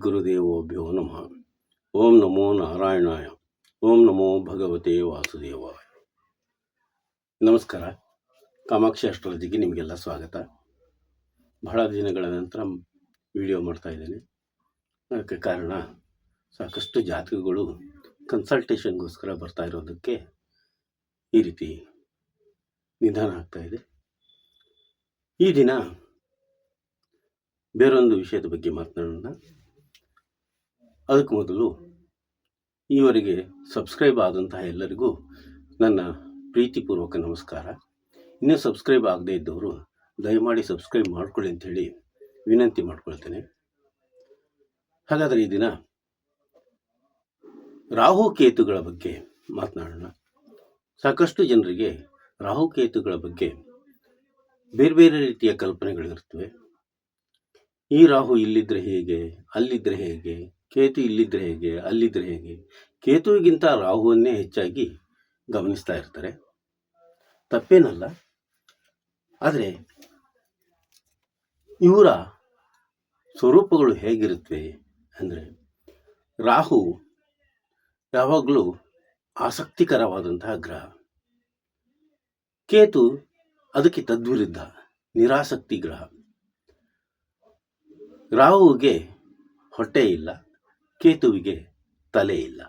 ಗುರುದೇವೋಭ್ಯೋ ನಮಃ. ಓಂ ನಮೋ ನಾರಾಯಣಾಯ. ಓಂ ನಮೋ ಭಗವತೆ ವಾಸುದೇವಾಯ. ನಮಸ್ಕಾರ. ಕಾಮಾಕ್ಷಿ ಅಸ್ಟ್ರಾಲಜಿಗೆ ನಿಮಗೆಲ್ಲ ಸ್ವಾಗತ. ಬಹಳ ದಿನಗಳ ನಂತರ ವಿಡಿಯೋ ಮಾಡ್ತಾ ಇದ್ದೇನೆ. ಅದಕ್ಕೆ ಕಾರಣ ಸಾಕಷ್ಟು ಜಾತಕಗಳು ಕನ್ಸಲ್ಟೇಷನ್ಗೋಸ್ಕರ ಬರ್ತಾ ಇರೋದಕ್ಕೆ ಈ ರೀತಿ ನಿಧಾನ ಆಗ್ತಾಯಿದೆ ಈ ದಿನ ಬೇರೊಂದು ವಿಷಯದ ಬಗ್ಗೆ ಮಾತನಾಡೋಣ. ಅದಕ್ಕೆ ಮೊದಲು ಈವರೆಗೆ ಸಬ್ಸ್ಕ್ರೈಬ್ ಆದಂತಹ ಎಲ್ಲರಿಗೂ ನನ್ನ ಪ್ರೀತಿಪೂರ್ವಕ ನಮಸ್ಕಾರ. ಇನ್ನೂ ಸಬ್ಸ್ಕ್ರೈಬ್ ಆಗದೇ ಇದ್ದವರು ದಯಮಾಡಿ ಸಬ್ಸ್ಕ್ರೈಬ್ ಮಾಡ್ಕೊಳ್ಳಿ ಅಂಥೇಳಿ ವಿನಂತಿ ಮಾಡ್ಕೊಳ್ತೇನೆ. ಹಾಗಾದರೆ ಈ ದಿನ ರಾಹು ಕೇತುಗಳ ಬಗ್ಗೆ ಮಾತನಾಡೋಣ. ಸಾಕಷ್ಟು ಜನರಿಗೆ ರಾಹು ಕೇತುಗಳ ಬಗ್ಗೆ ಬೇರೆ ಬೇರೆ ರೀತಿಯ ಕಲ್ಪನೆಗಳಿರ್ತವೆ ಈ ರಾಹು ಇಲ್ಲಿದ್ದರೆ ಹೇಗೆ ಅಲ್ಲಿದ್ದರೆ ಹೇಗೆ ಕೇತು ಇಲ್ಲಿದ್ರೆ ಹೇಗೆ, ಅಲ್ಲಿದ್ರೆ ಹೇಗೆ? ಕೇತುವಿಗಿಂತ ರಾಹುವನ್ನೇ ಹೆಚ್ಚಾಗಿ ಗಮನಿಸ್ತಾ ಇರ್ತಾರೆ. ತಪ್ಪೇನಲ್ಲ. ಆದರೆ ಇವರ ಸ್ವರೂಪಗಳು ಹೇಗಿರುತ್ತವೆ ಅಂದರೆ ರಾಹು ಯಾವಾಗಲೂ ಆಸಕ್ತಿಕರವಾದಂತಹ ಗ್ರಹ. ಕೇತು ಅದಕ್ಕೆ ತದ್ವಿರುದ್ಧ, ನಿರಾಸಕ್ತಿ ಗ್ರಹ. ರಾಹುವಿಗೆ ಹೊಟ್ಟೆ ಇಲ್ಲ. ಕೇತುವಿಗೆ ತಲೆ ಇಲ್ಲ.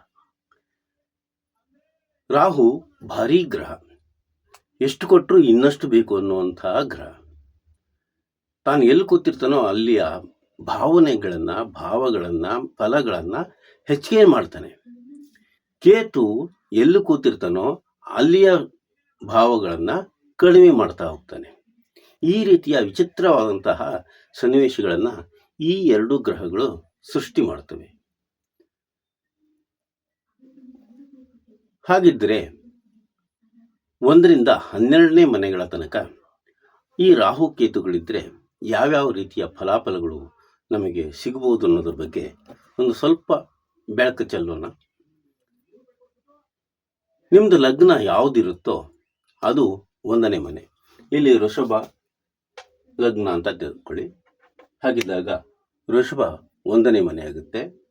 ರಾಹು ಭಾರೀ ಗ್ರಹ. ಎಷ್ಟು ಕೊಟ್ಟರು ಇನ್ನಷ್ಟು ಬೇಕು ಅನ್ನುವಂತಹ ಗ್ರಹ. ತಾನು ಎಲ್ಲಿ ಕೂತಿರ್ತಾನೋ ಅಲ್ಲಿಯ ಭಾವನೆಗಳನ್ನು, ಭಾವಗಳನ್ನು, ಫಲಗಳನ್ನು ಹೆಚ್ಚಿಗೆ ಮಾಡ್ತಾನೆ. ಕೇತು ಎಲ್ಲಿ ಕೂತಿರ್ತಾನೋ ಅಲ್ಲಿಯ ಭಾವಗಳನ್ನು ಕಡಿಮೆ ಮಾಡ್ತಾ ಹೋಗ್ತಾನೆ. ಈ ರೀತಿಯ ವಿಚಿತ್ರವಾದಂತಹ ಸನ್ನಿವೇಶಗಳನ್ನು ಈ ಎರಡು ಗ್ರಹಗಳು ಸೃಷ್ಟಿ ಮಾಡ್ತವೆ. ಹಾಗಿದ್ದರೆ ಒಂದರಿಂದ ಹನ್ನೆರಡನೇ ಮನೆಗಳ ತನಕ ಈ ರಾಹು ಕೇತುಗಳಿದ್ದರೆ ಯಾವ್ಯಾವ ರೀತಿಯ ಫಲಾಫಲಗಳು ನಮಗೆ ಸಿಗಬಹುದು ಅನ್ನೋದ್ರ ಬಗ್ಗೆ ಒಂದು ಸ್ವಲ್ಪ ಬೆಳಕು ಚೆಲ್ಲೋಣ. ನಿಮ್ಮದು ಲಗ್ನ ಯಾವುದಿರುತ್ತೋ ಅದು ಒಂದನೇ ಮನೆ. ಇಲ್ಲಿ ಋಷಭ ಲಗ್ನ ಅಂತ ತಿಳ್ಕೊಳ್ಳಿ. ಹಾಗಿದ್ದಾಗ ಋಷಭ ಒಂದನೇ ಮನೆ ಆಗುತ್ತೆ.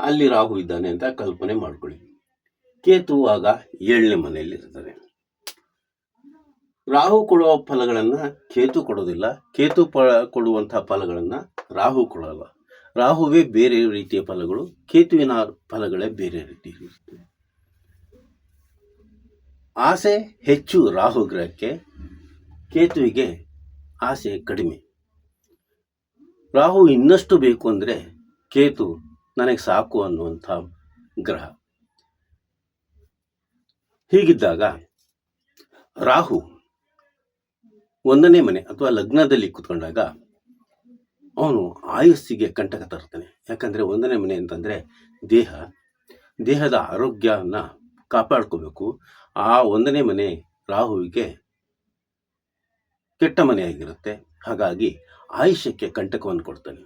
ಅಲ್ಲಿ ರಾಹು ಇದ್ದಾನೆ ಅಂತ ಕಲ್ಪನೆ ಮಾಡ್ಕೊಳ್ಳಿ. ಕೇತು ಆಗ ಏಳನೇ ಮನೆಯಲ್ಲಿ ಇರ್ತಾನೆ ರಾಹು ಕೊಡುವ ಫಲಗಳನ್ನು ಕೇತು ಕೊಡೋದಿಲ್ಲ ಕೇತು ಪ, ಕೊಡುವಂಥ ಫಲಗಳನ್ನು ರಾಹು ಕೊಡಲ್ಲ. ರಾಹುವೇ ಬೇರೆ ರೀತಿಯ ಫಲಗಳು, ಕೇತುವಿನ ಫಲಗಳೇ ಬೇರೆ ರೀತಿ ಆಸೆ ಹೆಚ್ಚು ರಾಹು ಗ್ರಹಕ್ಕೆ, ಕೇತುವಿಗೆ ಆಸೆ ಕಡಿಮೆ. ರಾಹು ಇನ್ನಷ್ಟು ಬೇಕು ಅಂದರೆ ಕೇತು ನನಗೆ ಸಾಕು ಅನ್ನುವಂಥ ಗ್ರಹ. ಹೀಗಿದ್ದಾಗ ರಾಹು ಒಂದನೇ ಮನೆ ಅಥವಾ ಲಗ್ನದಲ್ಲಿ ಕುತ್ಕೊಂಡಾಗ ಅವನು ಆಯುಸ್ಸಿಗೆ ಕಂಟಕ ತರ್ತಾನೆ ಯಾಕಂದರೆ ಒಂದನೇ ಮನೆ ಅಂತಂದರೆ ದೇಹ. ದೇಹದ ಆರೋಗ್ಯನ ಕಾಪಾಡ್ಕೋಬೇಕು. ಆ ಒಂದನೇ ಮನೆ ರಾಹುವಿಗೆ ಕೆಟ್ಟ ಮನೆಯಾಗಿರುತ್ತೆ ಹಾಗಾಗಿ ಆಯುಷ್ಯಕ್ಕೆ ಕಂಟಕವನ್ನು ಕೊಡ್ತಾನೆ.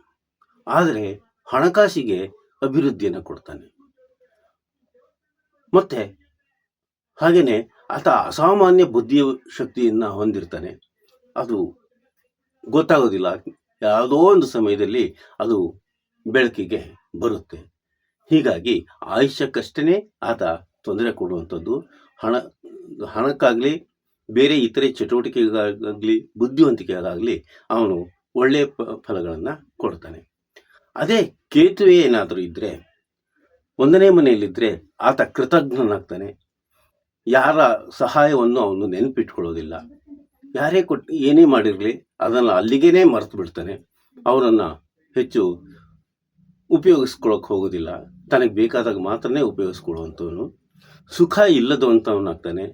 ಆದರೆ ಹಣಕಾಸಿಗೆ ಅಭಿವೃದ್ಧಿಯನ್ನು ಕೊಡ್ತಾನೆ. ಮತ್ತೆ ಹಾಗೆಯೇ ಆತ ಅಸಾಮಾನ್ಯ ಬುದ್ಧಿ ಶಕ್ತಿಯನ್ನು ಹೊಂದಿರ್ತಾನೆ. ಅದು ಗೊತ್ತಾಗೋದಿಲ್ಲ. ಯಾವುದೋ ಒಂದು ಸಮಯದಲ್ಲಿ ಅದು ಬೆಳಕಿಗೆ ಬರುತ್ತೆ. ಹೀಗಾಗಿ ಆಯುಷ್ಯಕ್ಕಷ್ಟೇ ಆತ ತೊಂದರೆ ಕೊಡುವಂಥದ್ದು. ಹಣ, ಹಣಕ್ಕಾಗಲಿ, ಬೇರೆ ಇತರೆ ಚಟುವಟಿಕೆಗಾಗಲಿ ಬುದ್ಧಿವಂತಿಕೆಗಾಗಲಿ ಅವನು ಒಳ್ಳೆಯ ಫಲಗಳನ್ನು ಕೊಡ್ತಾನೆ. ಅದೇ ಕೇತುವೆ ಏನಾದರೂ ಇದ್ದರೆ ಒಂದನೇ ಮನೆಯಲ್ಲಿದ್ದರೆ ಆತ ಕೃತಜ್ಞನಾಗ್ತಾನೆ. ಯಾರ ಸಹಾಯವನ್ನು ಅವನು ನೆನಪಿಟ್ಕೊಳ್ಳೋದಿಲ್ಲ. ಯಾರೇ ಕೊಟ್ಟು ಏನೇ ಮಾಡಿರಲಿ, ಅದನ್ನು ಅಲ್ಲಿಗೇನೆ ಮರೆತು ಬಿಡ್ತಾನೆ. ಅವರನ್ನು ಹೆಚ್ಚು ಉಪಯೋಗಿಸ್ಕೊಳ್ಳೋಕೆ ಹೋಗೋದಿಲ್ಲ. ತನಗೆ ಬೇಕಾದಾಗ ಮಾತ್ರನೇ ಉಪಯೋಗಿಸ್ಕೊಳ್ಳುವಂಥವನು. ಸುಖ ಇಲ್ಲದವಂಥವನಾಗ್ತಾನೆ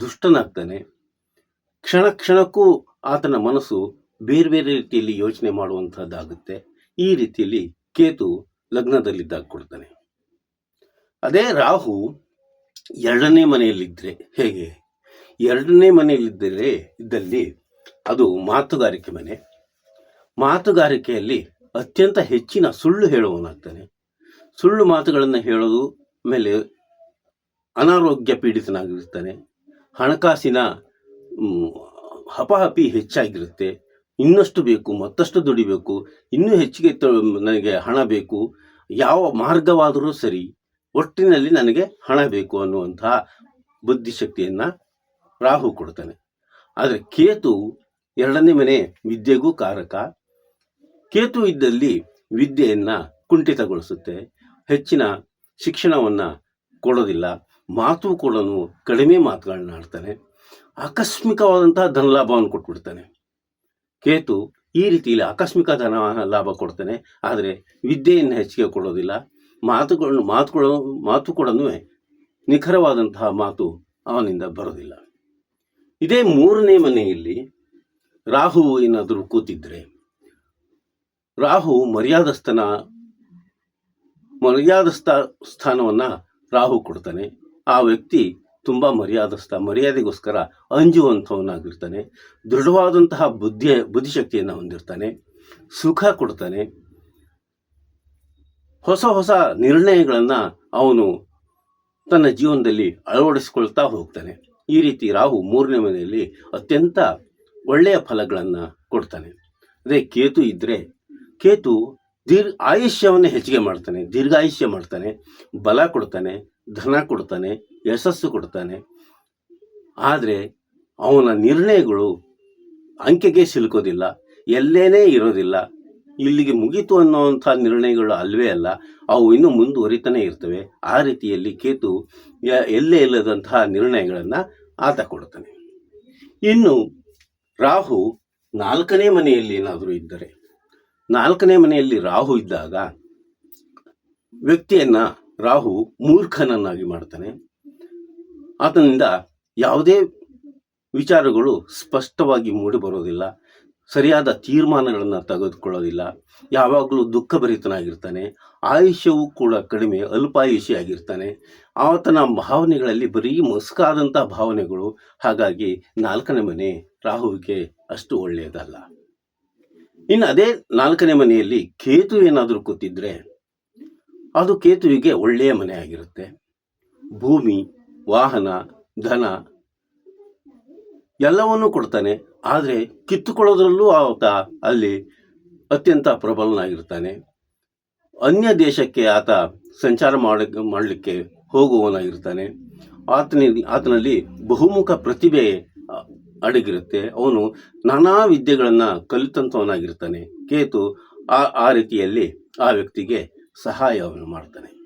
ದುಷ್ಟನಾಗ್ತಾನೆ. ಕ್ಷಣ ಕ್ಷಣಕ್ಕೂ ಆತನ ಮನಸ್ಸು ಬೇರೆ ಬೇರೆ ರೀತಿಯಲ್ಲಿ ಯೋಚನೆ ಮಾಡುವಂಥದ್ದಾಗುತ್ತೆ. ಈ ರೀತಿಯಲ್ಲಿ ಕೇತು ಲಗ್ನದಲ್ಲಿದ್ದಾಗ ಕೊಡ್ತಾನೆ ಅದೇ ರಾಹು ಎರಡನೇ ಮನೆಯಲ್ಲಿದ್ದರೆ ಹೇಗೆ? ಎರಡನೇ ಮನೆಯಲ್ಲಿದ್ದರೆ, ಇದ್ದಲ್ಲಿ ಅದು ಮಾತುಗಾರಿಕೆ ಮನೆ. ಮಾತುಗಾರಿಕೆಯಲ್ಲಿ ಅತ್ಯಂತ ಹೆಚ್ಚಿನ ಸುಳ್ಳು ಹೇಳುವವನಾಗ್ತಾನೆ. ಸುಳ್ಳು ಮಾತುಗಳನ್ನು ಹೇಳೋದು ಮೇಲೆ ಅನಾರೋಗ್ಯ ಪೀಡಿತನಾಗಿರ್ತಾನೆ. ಹಣಕಾಸಿನ ಹಪಹಪಿ ಹೆಚ್ಚಾಗಿರುತ್ತೆ. ಇನ್ನಷ್ಟು ಬೇಕು, ಮತ್ತಷ್ಟು ದುಡಿಬೇಕು, ಇನ್ನೂ ಹೆಚ್ಚಿಗೆ ನನಗೆ ಹಣ ಬೇಕು, ಯಾವ ಮಾರ್ಗವಾದರೂ ಸರಿ ಒಟ್ಟಿನಲ್ಲಿ ನನಗೆ ಹಣ ಬೇಕು ಅನ್ನುವಂತಹ ಬುದ್ಧಿಶಕ್ತಿಯನ್ನು ರಾಹು ಕೊಡ್ತಾನೆ. ಆದರೆ ಕೇತು ಎರಡನೇ ಮನೆ ವಿದ್ಯೆಗೂ ಕಾರಕ. ಕೇತು ಇದ್ದಲ್ಲಿ ವಿದ್ಯೆಯನ್ನು ಕುಂಠಿತಗೊಳಿಸುತ್ತೆ. ಹೆಚ್ಚಿನ ಶಿಕ್ಷಣವನ್ನು ಕೊಡೋದಿಲ್ಲ. ಮಾತು ಕೂಡ ಕಡಿಮೆ ಮಾತುಗಳನ್ನ ಆಡ್ತಾನೆ. ಆಕಸ್ಮಿಕವಾದಂತಹ ಧನಲಾಭವನ್ನು ಕೊಟ್ಬಿಡ್ತಾನೆ. ಕೇತು ಈ ರೀತಿಯಲ್ಲಿ ಆಕಸ್ಮಿಕ ಧನ ಲಾಭ ಕೊಡ್ತಾನೆ. ಆದರೆ ವಿದ್ಯೆಯನ್ನು ಹೆಚ್ಚಿಗೆ ಕೊಡೋದಿಲ್ಲ. ಮಾತುಗಳನ್ನು, ಮಾತುಗಳು ಮಾತು ಕೂಡ ನಿಖರವಾದಂತಹ ಮಾತು ಅವನಿಂದ ಬರೋದಿಲ್ಲ ಇದೇ ಮೂರನೇ ಮನೆಯಲ್ಲಿ ರಾಹು ಏನಾದರೂ ಕೂತಿದ್ರೆ, ರಾಹು ಮರ್ಯಾದಸ್ಥನ, ಮರ್ಯಾದಸ್ಥ ಸ್ಥಾನವನ್ನು ರಾಹು ಕೊಡ್ತಾನೆ. ಆ ವ್ಯಕ್ತಿ ತುಂಬ ಮರ್ಯಾದಸ್ಥ, ಮರ್ಯಾದೆಗೋಸ್ಕರ ಅಂಜುವಂಥವನಾಗಿರ್ತಾನೆ. ದೃಢವಾದಂತಹ ಬುದ್ಧಿ ಬುದ್ಧಿಶಕ್ತಿಯನ್ನು ಹೊಂದಿರ್ತಾನೆ. ಸುಖ ಕೊಡ್ತಾನೆ. ಹೊಸ ಹೊಸ ನಿರ್ಣಯಗಳನ್ನು ಅವನು ತನ್ನ ಜೀವನದಲ್ಲಿ ಅಳವಡಿಸಿಕೊಳ್ತಾ ಹೋಗ್ತಾನೆ. ಈ ರೀತಿ ರಾಹು ಮೂರನೇ ಮನೆಯಲ್ಲಿ ಅತ್ಯಂತ ಒಳ್ಳೆಯ ಫಲಗಳನ್ನು ಕೊಡ್ತಾನೆ. ಅದೇ ಕೇತು ಇದ್ದರೆ ಕೇತು ದೀರ್ಘ ಆಯುಷ್ಯವನ್ನು ಹೆಚ್ಚಿಗೆ ಮಾಡ್ತಾನೆ. ದೀರ್ಘಾಯುಷ್ಯ ಮಾಡ್ತಾನೆ. ಬಲ ಕೊಡ್ತಾನೆ, ಧನ ಕೊಡ್ತಾನೆ, ಯಶಸ್ಸು ಕೊಡ್ತಾನೆ. ಆದರೆ ಅವನ ನಿರ್ಣಯಗಳು ಅಂಕೆಗೆ ಸಿಲುಕೋದಿಲ್ಲ, ಎಲ್ಲೇನೇ ಇರೋದಿಲ್ಲ. ಇಲ್ಲಿಗೆ ಮುಗೀತು ಅನ್ನೋವಂಥ ನಿರ್ಣಯಗಳು ಅಲ್ವೇ ಅಲ್ಲ, ಅವು ಇನ್ನೂ ಮುಂದುವರಿತಾನೆ ಇರ್ತವೆ. ಆ ರೀತಿಯಲ್ಲಿ ಕೇತು ಎಲ್ಲೇ ಇಲ್ಲದಂತಹ ನಿರ್ಣಯಗಳನ್ನು ಆತ ಕೊಡ್ತಾನೆ ಇನ್ನು ರಾಹು ನಾಲ್ಕನೇ ಮನೆಯಲ್ಲಿ ಏನಾದರೂ ಇದ್ದರೆ, ನಾಲ್ಕನೇ ಮನೆಯಲ್ಲಿ ರಾಹು ಇದ್ದಾಗ ವ್ಯಕ್ತಿಯನ್ನ ರಾಹು ಮೂರ್ಖನನ್ನಾಗಿ ಮಾಡ್ತಾನೆ. ಆತನಿಂದ ಯಾವುದೇ ವಿಚಾರಗಳು ಸ್ಪಷ್ಟವಾಗಿ ಮೂಡಿಬರೋದಿಲ್ಲ. ಸರಿಯಾದ ತೀರ್ಮಾನಗಳನ್ನು ತೆಗೆದುಕೊಳ್ಳೋದಿಲ್ಲ. ಯಾವಾಗಲೂ ದುಃಖಭರಿತನಾಗಿರ್ತಾನೆ. ಆಯುಷ್ಯವೂ ಕೂಡ ಕಡಿಮೆ, ಅಲ್ಪಾಯುಷಿಯಾಗಿರ್ತಾನೆ. ಆತನ ಭಾವನೆಗಳಲ್ಲಿ ಬರೀ ಮಸ್ಕಾದಂಥ ಭಾವನೆಗಳು. ಹಾಗಾಗಿ ನಾಲ್ಕನೇ ಮನೆ ರಾಹುವಿಗೆ ಅಷ್ಟು ಒಳ್ಳೆಯದಲ್ಲ. ಇನ್ನು ಅದೇ ನಾಲ್ಕನೇ ಮನೆಯಲ್ಲಿ ಕೇತು ಏನಾದರೂ ಕೂತಿದ್ರೆ ಅದು ಕೇತುವಿಗೆ ಒಳ್ಳೆಯ ಮನೆ ಆಗಿರುತ್ತೆ. ಭೂಮಿ, ವಾಹನ, ಧನ, ಎಲ್ಲವನ್ನೂ ಕೊಡ್ತಾನೆ. ಆದರೆ ಕಿತ್ತುಕೊಳ್ಳೋದ್ರಲ್ಲೂ ಆತ ಅಲ್ಲಿ ಅತ್ಯಂತ ಪ್ರಬಲನಾಗಿರ್ತಾನೆ. ಅನ್ಯ ದೇಶಕ್ಕೆ ಆತ ಸಂಚಾರ ಮಾಡ, ಮಾಡಲಿಕ್ಕೆ ಹೋಗುವವನಾಗಿರ್ತಾನೆ. ಆತನ, ಆತನಲ್ಲಿ ಬಹುಮುಖ ಪ್ರತಿಭೆ ಅಡಗಿರುತ್ತೆ. ಅವನು ನಾನಾ ವಿದ್ಯೆಗಳನ್ನು ಕಲಿತಂಥವನಾಗಿರ್ತಾನೆ ಕೇತು ಆ ಆ ರೀತಿಯಲ್ಲಿ ಆ ವ್ಯಕ್ತಿಗೆ ಸಹಾಯವನ್ನು ಮಾಡ್ತಾನೆ.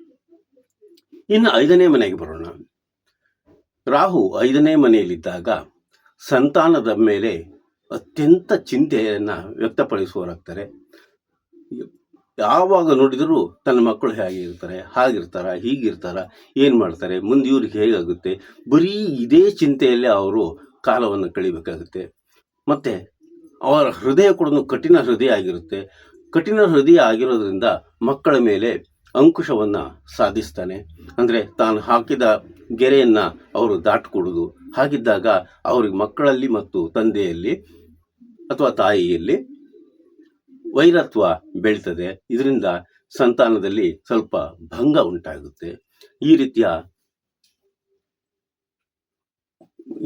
ಇನ್ನು ಐದನೇ ಮನೆಗೆ ಬರೋಣ. ರಾಹು ಐದನೇ ಮನೆಯಲ್ಲಿದ್ದಾಗ ಸಂತಾನದ ಮೇಲೆ ಅತ್ಯಂತ ಚಿಂತೆಯನ್ನು ವ್ಯಕ್ತಪಡಿಸುವರಾಗ್ತಾರೆ ಯಾವಾಗ ನೋಡಿದರೂ ತನ್ನ ಮಕ್ಕಳು ಹೇಗಿರ್ತಾರೆ ಹಾಗಿರ್ತಾರ, ಹೀಗಿರ್ತಾರ, ಏನು ಮಾಡ್ತಾರೆ, ಮುಂದೆ ಇವ್ರಿಗೆ ಹೇಗಾಗುತ್ತೆ, ಬರೀ ಇದೇ ಚಿಂತೆಯಲ್ಲೇ ಅವರು ಕಾಲವನ್ನು ಕಳಿಬೇಕಾಗುತ್ತೆ. ಮತ್ತು ಅವರ ಹೃದಯ ಕೂಡ ಕಠಿಣ ಹೃದಯ ಆಗಿರುತ್ತೆ. ಕಠಿಣ ಹೃದಯ ಆಗಿರೋದ್ರಿಂದ ಮಕ್ಕಳ ಮೇಲೆ ಅಂಕುಶವನ್ನು ಸಾಧಿಸ್ತಾನೆ. ಅಂದರೆ ತಾನು ಹಾಕಿದ ಗೆರೆಯನ್ನು ಅವರು ದಾಟಿಕೊಡೋದು. ಹಾಗಿದ್ದಾಗ ಅವ್ರಿಗೆ ಮಕ್ಕಳಲ್ಲಿ ಮತ್ತು ತಂದೆಯಲ್ಲಿ ಅಥವಾ ತಾಯಿಯಲ್ಲಿ ವೈರತ್ವ ಬೆಳೀತದೆ. ಇದರಿಂದ ಸಂತಾನದಲ್ಲಿ ಸ್ವಲ್ಪ ಭಂಗ ಉಂಟಾಗುತ್ತೆ. ಈ ರೀತಿಯ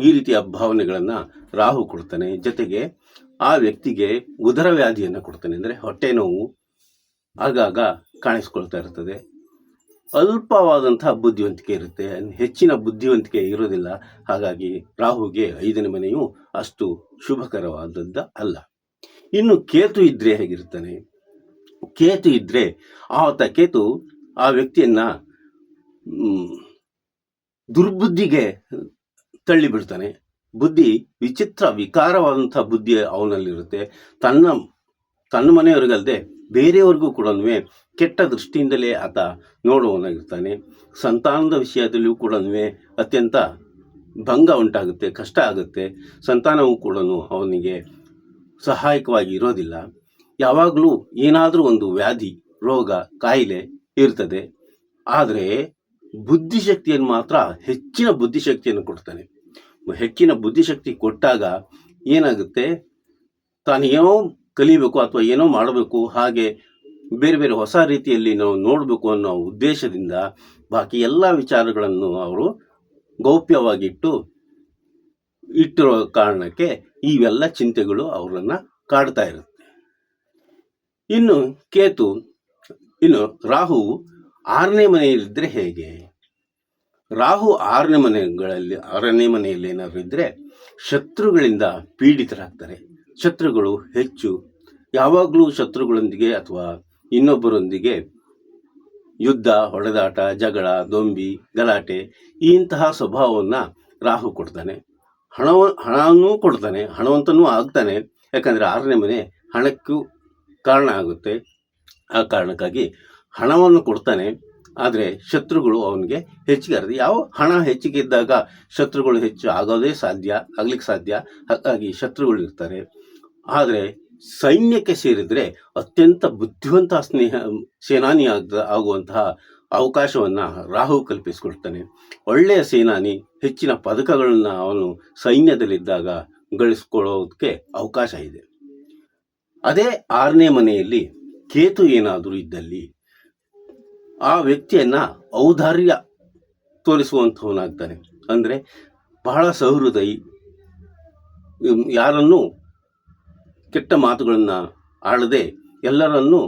ಈ ರೀತಿಯ ಭಾವನೆಗಳನ್ನು ರಾಹು ಕೊಡ್ತಾನೆ. ಜೊತೆಗೆ ಆ ವ್ಯಕ್ತಿಗೆ ಉದರ ವ್ಯಾಧಿಯನ್ನು ಕೊಡ್ತಾನೆ. ಅಂದರೆ ಹೊಟ್ಟೆ ನೋವು ಆಗಾಗ ಕಾಣಿಸ್ಕೊಳ್ತಾ ಇರ್ತದೆ. ಅಲ್ಪವಾದಂತಹ ಬುದ್ಧಿವಂತಿಕೆ ಇರುತ್ತೆ. ಹೆಚ್ಚಿನ ಬುದ್ಧಿವಂತಿಕೆ ಇರೋದಿಲ್ಲ. ಹಾಗಾಗಿ ರಾಹುಗೆ ಐದನೇ ಮನೆಯು ಅಷ್ಟು ಶುಭಕರವಾದದ್ದ ಅಲ್ಲ. ಇನ್ನು ಕೇತು ಇದ್ರೆ ಹೇಗಿರ್ತಾನೆ ಕೇತು ಇದ್ರೆ ಆತ ಕೇತು ಆ ವ್ಯಕ್ತಿಯನ್ನ ದುರ್ಬುದ್ಧಿಗೆ ತಳ್ಳಿ ಬಿಡ್ತಾನೆ ಬುದ್ಧಿ ವಿಚಿತ್ರ ವಿಕಾರವಾದಂತಹ ಬುದ್ಧಿ ಅವನಲ್ಲಿರುತ್ತೆ. ತನ್ನ ತನ್ನ ಮನೆಯವರಿಗಲ್ಲದೆ ಬೇರೆಯವ್ರಿಗೂ ಕೂಡ ಕೆಟ್ಟ ದೃಷ್ಟಿಯಿಂದಲೇ ಆತ ನೋಡುವವನಾಗಿರ್ತಾನೆ. ಸಂತಾನದ ವಿಷಯದಲ್ಲಿಯೂ ಕೂಡ ಅತ್ಯಂತ ಭಂಗ ಉಂಟಾಗುತ್ತೆ, ಕಷ್ಟ ಆಗುತ್ತೆ. ಸಂತಾನವೂ ಕೂಡ ಅವನಿಗೆ ಸಹಾಯಕವಾಗಿ ಇರೋದಿಲ್ಲ. ಯಾವಾಗಲೂ ಏನಾದರೂ ಒಂದು ವ್ಯಾಧಿ, ರೋಗ, ಕಾಯಿಲೆ ಇರ್ತದೆ. ಆದರೆ ಬುದ್ಧಿಶಕ್ತಿಯನ್ನು ಮಾತ್ರ ಹೆಚ್ಚಿನ ಬುದ್ಧಿಶಕ್ತಿಯನ್ನು ಕೊಡ್ತಾನೆ. ಹೆಚ್ಚಿನ ಬುದ್ಧಿಶಕ್ತಿ ಕೊಟ್ಟಾಗ ಏನಾಗುತ್ತೆ? ತಾನು ಏನೋ ಕಲಿಬೇಕು ಅಥವಾ ಏನೋ ಮಾಡಬೇಕು, ಹಾಗೆ ಬೇರೆ ಬೇರೆ ಹೊಸ ರೀತಿಯಲ್ಲಿ ನಾವು ನೋಡಬೇಕು ಅನ್ನೋ ಉದ್ದೇಶದಿಂದ ಬಾಕಿ ಎಲ್ಲ ವಿಚಾರಗಳನ್ನು ಅವರು ಗೌಪ್ಯವಾಗಿಟ್ಟು ಇಟ್ಟಿರೋ ಕಾರಣಕ್ಕೆ ಇವೆಲ್ಲ ಚಿಂತೆಗಳು ಅವರನ್ನು ಕಾಡ್ತಾ ಇರುತ್ತೆ. ಇನ್ನು ಕೇತು, ಇನ್ನು ರಾಹು ಆರನೇ ಮನೆಯಲ್ಲಿದ್ದರೆ ಹೇಗೆ? ರಾಹು ಆರನೇ ಮನೆಗಳಲ್ಲಿ, ಆರನೇ ಮನೆಯಲ್ಲಿ ಏನಾದರೂ ಇದ್ದರೆ ಶತ್ರುಗಳಿಂದ ಪೀಡಿತರಾಗ್ತಾರೆ. ಶತ್ರುಗಳು ಹೆಚ್ಚು. ಯಾವಾಗಲೂ ಶತ್ರುಗಳೊಂದಿಗೆ ಅಥವಾ ಇನ್ನೊಬ್ಬರೊಂದಿಗೆ ಯುದ್ಧ, ಹೊಡೆದಾಟ, ಜಗಳ, ದೊಂಬಿ, ಗಲಾಟೆ ಇಂತಹ ಸ್ವಭಾವವನ್ನು ರಾಹು ಕೊಡ್ತಾನೆ. ಹಣವ, ಹಣನೂ ಕೊಡ್ತಾನೆ, ಹಣವಂತನೂ ಆಗ್ತಾನೆ. ಯಾಕಂದರೆ ಆರನೇ ಮನೆ ಹಣಕ್ಕೂ ಕಾರಣ ಆಗುತ್ತೆ. ಆ ಕಾರಣಕ್ಕಾಗಿ ಹಣವನ್ನು ಕೊಡ್ತಾನೆ. ಆದರೆ ಶತ್ರುಗಳು ಅವನಿಗೆ ಹೆಚ್ಚಿಗೆ ಅರ್ಧ ಯಾವ ಹಣ ಹೆಚ್ಚಿಗೆ ಇದ್ದಾಗ ಶತ್ರುಗಳು ಹೆಚ್ಚು ಆಗೋದೇ ಸಾಧ್ಯ, ಆಗ್ಲಿಕ್ಕೆ ಸಾಧ್ಯ. ಹಾಗಾಗಿ ಶತ್ರುಗಳು ಇರ್ತಾರೆ. ಆದರೆ ಸೈನ್ಯಕ್ಕೆ ಸೇರಿದರೆ ಅತ್ಯಂತ ಬುದ್ಧಿವಂತ ಸ್ನೇಹ, ಸೇನಾನಿ ಆಗ ಆಗುವಂತಹ ಅವಕಾಶವನ್ನು ರಾಹು ಕಲ್ಪಿಸಿಕೊಡ್ತಾನೆ. ಒಳ್ಳೆಯ ಸೇನಾನಿ, ಹೆಚ್ಚಿನ ಪದಕಗಳನ್ನು ಅವನು ಸೈನ್ಯದಲ್ಲಿದ್ದಾಗ ಗಳಿಸ್ಕೊಳ್ಳೋದಕ್ಕೆ ಅವಕಾಶ ಇದೆ. ಅದೇ ಆರನೇ ಮನೆಯಲ್ಲಿ ಕೇತು ಏನಾದರೂ ಇದ್ದಲ್ಲಿ ಆ ವ್ಯಕ್ತಿಯನ್ನ ಔದಾರ್ಯ ತೋರಿಸುವಂಥವನಾಗ್ತಾನೆ ಅಂದರೆ ಬಹಳ ಸಹೃದಯಿ, ಯಾರನ್ನೂ ಕೆಟ್ಟ ಮಾತುಗಳನ್ನು ಆಳದೆ ಎಲ್ಲರನ್ನೂ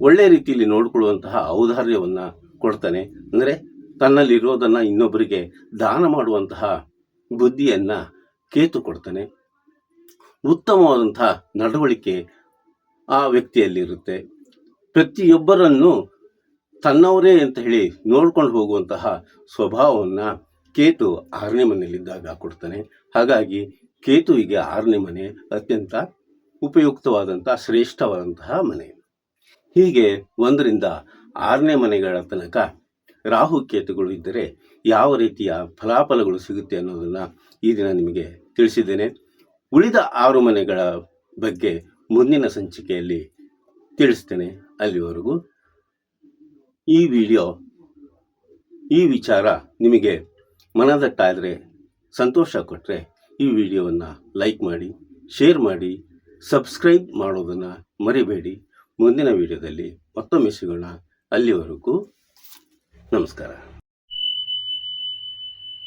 ಒಳ್ಳೆಯ ರೀತಿಯಲ್ಲಿ ನೋಡಿಕೊಳ್ಳುವಂತಹ ಔದಾರ್ಯವನ್ನು ಕೊಡ್ತಾನೆ. ಅಂದರೆ ತನ್ನಲ್ಲಿರೋದನ್ನು ಇನ್ನೊಬ್ಬರಿಗೆ ದಾನ ಮಾಡುವಂತಹ ಬುದ್ಧಿಯನ್ನು ಕೇತು ಕೊಡ್ತಾನೆ. ಉತ್ತಮವಾದಂತಹ ನಡವಳಿಕೆ ಆ ವ್ಯಕ್ತಿಯಲ್ಲಿರುತ್ತೆ. ಪ್ರತಿಯೊಬ್ಬರನ್ನು ತನ್ನವರೇ ಅಂತ ಹೇಳಿ ನೋಡ್ಕೊಂಡು ಹೋಗುವಂತಹ ಸ್ವಭಾವವನ್ನು ಕೇತು ಆರನೇ ಮನೆಯಲ್ಲಿದ್ದಾಗ ಕೊಡ್ತಾನೆ. ಹಾಗಾಗಿ ಕೇತುವಿಗೆ ಆರನೇ ಮನೆ ಅತ್ಯಂತ ಉಪಯುಕ್ತವಾದಂತಹ ಶ್ರೇಷ್ಠವಾದಂತಹ ಮನೆ. ಹೀಗೆ ಒಂದರಿಂದ ಆರನೇ ಮನೆಗಳ ತನಕ ರಾಹು ಕೇತುಗಳು ಇದ್ದರೆ ಯಾವ ರೀತಿಯ ಫಲಾಫಲಗಳು ಸಿಗುತ್ತೆ ಅನ್ನೋದನ್ನು ಈ ದಿನ ನಿಮಗೆ ತಿಳಿಸಿದ್ದೇನೆ. ಉಳಿದ ಆರು ಮನೆಗಳ ಬಗ್ಗೆ ಮುಂದಿನ ಸಂಚಿಕೆಯಲ್ಲಿ ತಿಳಿಸ್ತೇನೆ ಅಲ್ಲಿವರೆಗೂ. ಈ ವಿಡಿಯೋ, ಈ ವಿಚಾರ ನಿಮಗೆ ಮನದಟ್ಟಾದರೆ, ಸಂತೋಷ ಕೊಟ್ಟರೆ ಈ ವಿಡಿಯೋವನ್ನು ಲೈಕ್ ಮಾಡಿ, ಶೇರ್ ಮಾಡಿ, ಸಬ್ಸ್ಕ್ರೈಬ್ ಮಾಡೋದನ್ನು ಮರಿಬೇಡಿ. ಮುಂದಿನ ವಿಡಿಯೋದಲ್ಲಿ ಮತ್ತೊಮ್ಮೆ ಸಿಗೋಣ. ಅಲ್ಲಿವರೆಗೂ ನಮಸ್ಕಾರ.